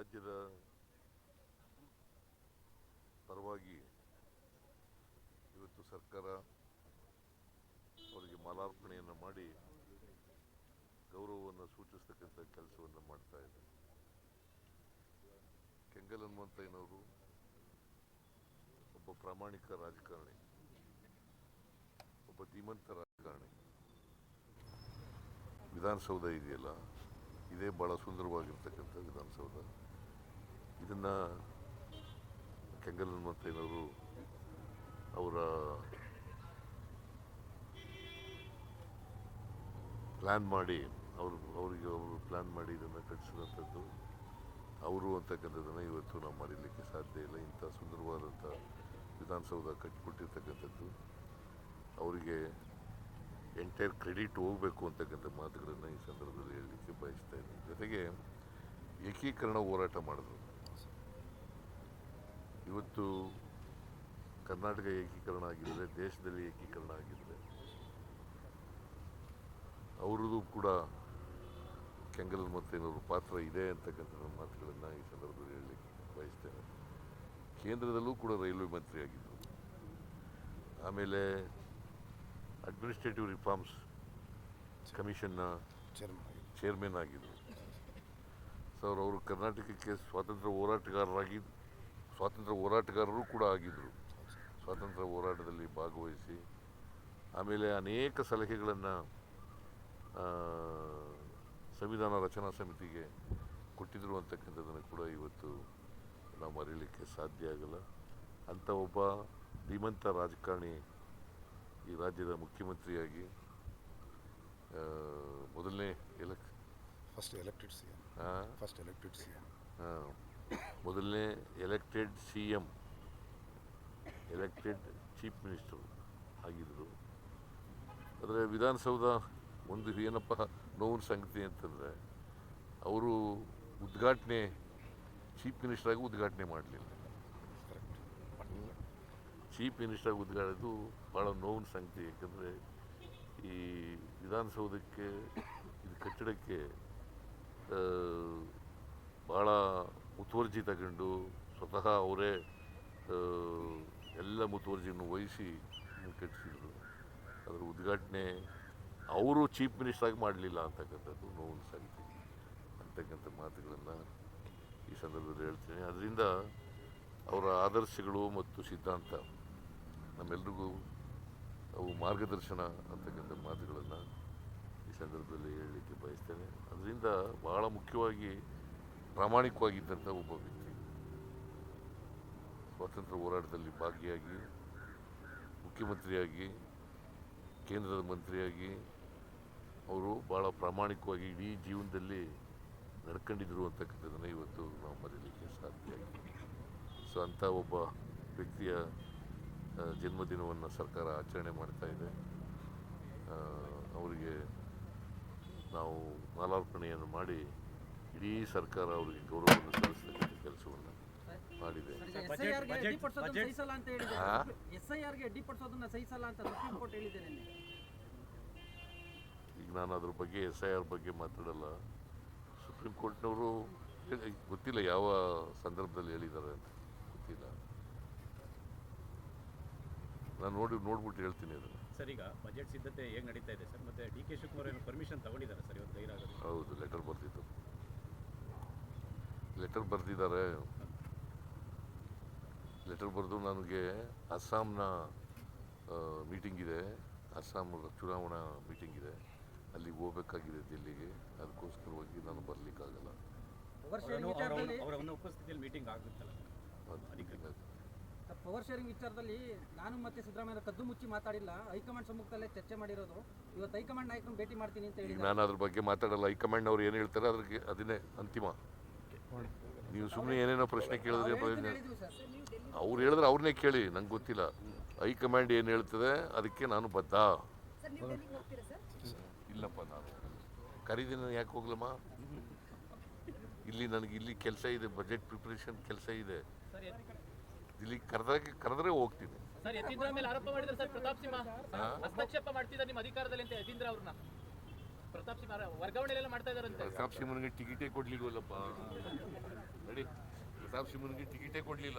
ರಾಜ್ಯದ ಪರವಾಗಿ ಇವತ್ತು ಸರ್ಕಾರ ಅವರಿಗೆ ಮಾಲಾರ್ಪಣೆಯನ್ನು ಮಾಡಿ ಗೌರವವನ್ನು ಸೂಚಿಸ್ತಕ್ಕಂಥ ಕೆಲಸವನ್ನು ಮಾಡ್ತಾ ಇದೆ. ಕೆಂಗಲ್ ಹನುಮಂತಯ್ಯನವರು ಒಬ್ಬ ಪ್ರಾಮಾಣಿಕ ರಾಜಕಾರಣಿ, ಒಬ್ಬ ಧೀಮಂತ ರಾಜಕಾರಣಿ. ವಿಧಾನಸೌಧ ಇದೆಯಲ್ಲ, ಇದೇ ಭಾಳ ಸುಂದರವಾಗಿರ್ತಕ್ಕಂಥ ವಿಧಾನಸೌಧ. ಇದನ್ನು ಕೆಂಗಲ್ ಹನುಮಂತಯ್ಯನವರು ಅವರ ಪ್ಲ್ಯಾನ್ ಮಾಡಿ, ಅವರು, ಅವರಿಗೆ ಅವರು ಪ್ಲ್ಯಾನ್ ಮಾಡಿ ಇದನ್ನು ಕಟ್ಟಿಸಿದಂಥದ್ದು ಅವರು ಅಂತಕ್ಕಂಥದ್ದನ್ನು ಇವತ್ತು ನಾವು ಮರೀಲಿಕ್ಕೆ ಸಾಧ್ಯ ಇಲ್ಲ. ಇಂಥ ಸುಂದರವಾದಂಥ ವಿಧಾನಸೌಧ ಕಟ್ಟಿಕೊಟ್ಟಿರ್ತಕ್ಕಂಥದ್ದು. ಅವರಿಗೆ ಎಂಟೈರ್ ಕ್ರೆಡಿಟ್ ಹೋಗಬೇಕು ಅಂತಕ್ಕಂಥ ಮಾತುಗಳನ್ನು ಈ ಸಂದರ್ಭದಲ್ಲಿ ಹೇಳಲಿಕ್ಕೆ ಬಯಸ್ತಾ ಇದ್ದೀನಿ. ಜೊತೆಗೆ ಏಕೀಕರಣ ಹೋರಾಟ ಮಾಡಿದ್ರು. ಇವತ್ತು ಕರ್ನಾಟಕ ಏಕೀಕರಣ ಆಗಿದ್ದರೆ ದೇಶದಲ್ಲಿ ಏಕೀಕರಣ ಆಗಿದ್ದರೆ ಅವರದು ಕೂಡ ಕೆಂಗಲ್ ಮತ್ತೇನವ್ರ ಪಾತ್ರ ಇದೆ ಅಂತಕ್ಕಂಥ ಮಾತುಗಳನ್ನು ಈ ಸಂದರ್ಭದಲ್ಲಿ ಹೇಳಲಿಕ್ಕೆ ಬಯಸ್ತೇನೆ. ಕೇಂದ್ರದಲ್ಲೂ ಕೂಡ ರೈಲ್ವೆ ಮಂತ್ರಿ ಆಗಿದ್ದರು ಆಮೇಲೆ ಅಡ್ಮಿನಿಸ್ಟ್ರೇಟಿವ್ ರಿಫಾರ್ಮ್ಸ್ ಕಮಿಷನ್ನ ಚೇರ್ಮನ್ ಆಗಿದ್ದರು ಸೊ ಅವ್ರು ಅವರು ಕರ್ನಾಟಕಕ್ಕೆ ಸ್ವಾತಂತ್ರ್ಯ ಹೋರಾಟಗಾರರಾಗಿ ಸ್ವಾತಂತ್ರ್ಯ ಹೋರಾಟಗಾರರು ಕೂಡ ಆಗಿದ್ದರು ಸ್ವಾತಂತ್ರ್ಯ ಹೋರಾಟದಲ್ಲಿ ಭಾಗವಹಿಸಿ ಆಮೇಲೆ ಅನೇಕ ಸಲಹೆಗಳನ್ನು ಸಂವಿಧಾನ ರಚನಾ ಸಮಿತಿಗೆ ಕೊಟ್ಟಿದ್ರು ಅಂತಕ್ಕಂಥದ್ದನ್ನು ಕೂಡ ಇವತ್ತು ನಾವು ಮರೀಲಿಕ್ಕೆ ಸಾಧ್ಯ ಆಗಲ್ಲ. ಅಂಥ ಒಬ್ಬ ಧೀಮಂತ ರಾಜಕಾರಣಿ ಈ ರಾಜ್ಯದ ಮುಖ್ಯಮಂತ್ರಿಯಾಗಿ ಮೊದಲನೇ elect first elected C first elected C ಆ, ಮೊದಲನೇ elected C M elected chief minister ಆಗಿದ್ದರು. ಆದರೆ ವಿಧಾನಸೌಧ ಒಂದು ಏನಪ್ಪ ನೋವಿನ ಸಂಗತಿ ಅಂತಂದರೆ ಅವರು ಉದ್ಘಾಟನೆ ಚೀಫ್ ಮಿನಿಸ್ಟರಾಗಿ ಉದ್ಘಾಟನೆ ಮಾಡಲಿಲ್ಲ. ಚೀಫ್ ಮಿನಿಸ್ಟರ್ ಉದ್ಘಾಟಿದ್ದು ಭಾಳ ನೋವಿನ ಸಂಗತಿ ಯಾಕಂದರೆ ಈ ವಿಧಾನಸೌಧಕ್ಕೆ ಇದು ಕಟ್ಟಡಕ್ಕೆ ಭಾಳ ಮುತುವರ್ಜಿ ತಗೊಂಡು ಸ್ವತಃ ಅವರೇ ಎಲ್ಲ ಮುತುವರ್ಜಿಯನ್ನು ವಹಿಸಿ ಕಟ್ಟಿಸಿದ್ರು ಅದರ ಉದ್ಘಾಟನೆ ಅವರು ಚೀಫ್ ಮಿನಿಸ್ಟರಾಗಿ ಮಾಡಲಿಲ್ಲ ಅಂತಕ್ಕಂಥದ್ದು ನೋವಿನ ಸಂಗತಿ, ಅಂತಕ್ಕಂಥ ಮಾತುಗಳನ್ನು ಈ ಸಂದರ್ಭದಲ್ಲಿ ಹೇಳ್ತೀನಿ. ಅದರಿಂದ ಅವರ ಆದರ್ಶಗಳು ಮತ್ತು ಸಿದ್ಧಾಂತ ನಮ್ಮೆಲ್ರಿಗೂ ಅವು ಮಾರ್ಗದರ್ಶನ ಅಂತಕ್ಕಂಥ ಮಾತುಗಳನ್ನು ಈ ಸಂದರ್ಭದಲ್ಲಿ ಹೇಳಲಿಕ್ಕೆ ಬಯಸ್ತೇನೆ. ಅದರಿಂದ ಬಹಳ ಮುಖ್ಯವಾಗಿ ಪ್ರಾಮಾಣಿಕವಾಗಿದ್ದಂಥ ಒಬ್ಬ ವ್ಯಕ್ತಿ ಸ್ವಾತಂತ್ರ್ಯ ಹೋರಾಟದಲ್ಲಿ ಭಾಗಿಯಾಗಿ, ಮುಖ್ಯಮಂತ್ರಿಯಾಗಿ, ಕೇಂದ್ರದ ಮಂತ್ರಿಯಾಗಿ, ಅವರು ಭಾಳ ಪ್ರಾಮಾಣಿಕವಾಗಿ ಇಡೀ ಜೀವನದಲ್ಲಿ ನಡ್ಕೊಂಡಿದ್ರು ಅಂತಕ್ಕಂಥದ್ದನ್ನು ಇವತ್ತು ನಾವು ಮರೀಲಿಕ್ಕೆ ಸಾಧ್ಯ ಆಗಿದೆ. ಸೊ ಅಂಥ ಒಬ್ಬ ವ್ಯಕ್ತಿಯ ಜನ್ಮದಿನವನ್ನು ಸರ್ಕಾರ ಆಚರಣೆ ಮಾಡ್ತಾ ಇದೆ. ಅವರಿಗೆ ನಾವು ಮಾಲಾರ್ಪಣೆಯನ್ನು ಮಾಡಿ ಇಡೀ ಸರ್ಕಾರ ಅವರಿಗೆ ಗೌರವವನ್ನು ಸಲ್ಲಿಸ್ತಕ್ಕಂಥ ಕೆಲಸವನ್ನು ಮಾಡಿದೆ. ಈಗ ನಾನು ಅದ್ರ ಬಗ್ಗೆ ಎಸ್ ಐ ಆರ್ ಬಗ್ಗೆ ಮಾತಾಡಲ್ಲ. ಸುಪ್ರೀಂ ಕೋರ್ಟ್ನವರು ಗೊತ್ತಿಲ್ಲ ಯಾವ ಸಂದರ್ಭದಲ್ಲಿ ಹೇಳಿದ್ದಾರೆ ಅಂತ. ಗೊತ್ತಿಲ್ಲ. ನಾನು ನೋಡಿ ನೋಡ್ಬಿಟ್ಟು ಹೇಳ್ತೀನಿ ಅದನ್ನು. ಸರ್ ಈಗ ಬಜೆಟ್ ಸಿದ್ಧತೆ ಹೇಗೆ ನಡೀತಾ ಇದೆ ಸರ್? ಮತ್ತೆ ಡಿ ಕೆ ಶಿವಕುಮಾರ್ ಏನು ಪರ್ಮಿಷನ್ ತಗೊಂಡಿದ್ದಾರೆ ಸರ್ ಇವತ್ತು ಗೈರಾಗೋದು ಹೌದು ಲೆಟರ್ ಬರೆದಿದ್ದು ಲೆಟರ್ ಬರೆದಿದ್ದಾರೆ. ಲೆಟರ್ ಬರೆದು ನನಗೆ ಅಸ್ಸಾಂನ ಮೀಟಿಂಗ್ ಇದೆ. ಅಸ್ಸಾಂ ಚುನಾವಣಾ ಮೀಟಿಂಗ್ ಇದೆ. ಅಲ್ಲಿಗೆ ಹೋಗ್ಬೇಕಾಗಿದೆ ದಿಲ್ಲಿಗೆ. ಅದಕ್ಕೋಸ್ಕರವಾಗಿ ನಾನು ಬರಲಿಕ್ಕಾಗಲ್ಲ. ಪವರ್ ಶೇರಿಂಗ್ ವಿಚಾರದಲ್ಲಿ ಉಪಸ್ಥಿತಿಯಲ್ಲಿ ಮೀಟಿಂಗ್ ಆಗುತ್ತಲ್ಲ ಅದು meeting ಆಗಿದೆ. ಪವರ್ ಶೇರಿಂಗ್ ವಿಚಾರದಲ್ಲಿ ನಾನು ಮತ್ತೆ ಸಿದ್ದರಾಮಯ್ಯ ಕದ್ದು ಮುಚ್ಚಿ ಮಾತಾಡಿಲ್ಲ. ಹೈಕಮಾಂಡ್ ಸಮ್ಮುಖದಲ್ಲೇ ಚರ್ಚೆ ಮಾಡಿರೋದು. ಇವತ್ತು ಹೈಕಮಾಂಡ್ ನಾಯಕರನ್ನು ಭೇಟಿ ಮಾಡ್ತೀನಿ ಅಂತ ಹೇಳಿ ನಾನು ಅದ್ರ ಬಗ್ಗೆ ಮಾತಾಡಲ್ಲ. ಹೈಕಮಾಂಡ್ ಅವ್ರು ಏನು ಹೇಳ್ತಾರೆ? ಅದ್ರಿಗೆ ಅದನ್ನೇ ಅಂತಿಮ. ನೀವು ಸುಮ್ಮನೆ ಏನೇನೋ ಪ್ರಶ್ನೆ ಕೇಳಿದ್ರೆ ಪ್ರಯೋಜನ ಅವ್ರು ಹೇಳಿದ್ರೆ ಅವ್ರನ್ನೇ ಕೇಳಿ ನಂಗೆ ಗೊತ್ತಿಲ್ಲ. ಹೈಕಮಾಂಡ್ ಏನು ಹೇಳ್ತದೆ ಅದಕ್ಕೆ ನಾನು ಬದ್ಧ. ಇಲ್ಲಪ್ಪ ನಾನು ಕರೀದಿನ ಯಾಕೆ ಹೋಗ್ಲಮ್ಮ? ಇಲ್ಲಿ ನನಗೆ ಇಲ್ಲಿ ಕೆಲಸ ಇದೆ ಬಜೆಟ್ ಪ್ರಿಪ್ರೇಷನ್ ಕೆಲಸ ಇದೆ. ಇಲ್ಲಿ ಕರೆದ್ರೆ ಕರೆದ್ರೆ ಹೋಗ್ತೀನಿ. ವರ್ಗಾವಣೆ ಮಾಡ್ತಾ ಇದಾರಂತೆ ಪ್ರತಾಪ್ ಸಿಂಹನಿಗೆ ಟಿಕೆಟೇ ಕೊಡ್ಲಿಲ್ವಲ್ಲಪ್ಪ? ನಡಿ ಪ್ರತಾಪ್ ಟಿಕೆಟೇ ಕೊಡಲಿಲ್ಲ.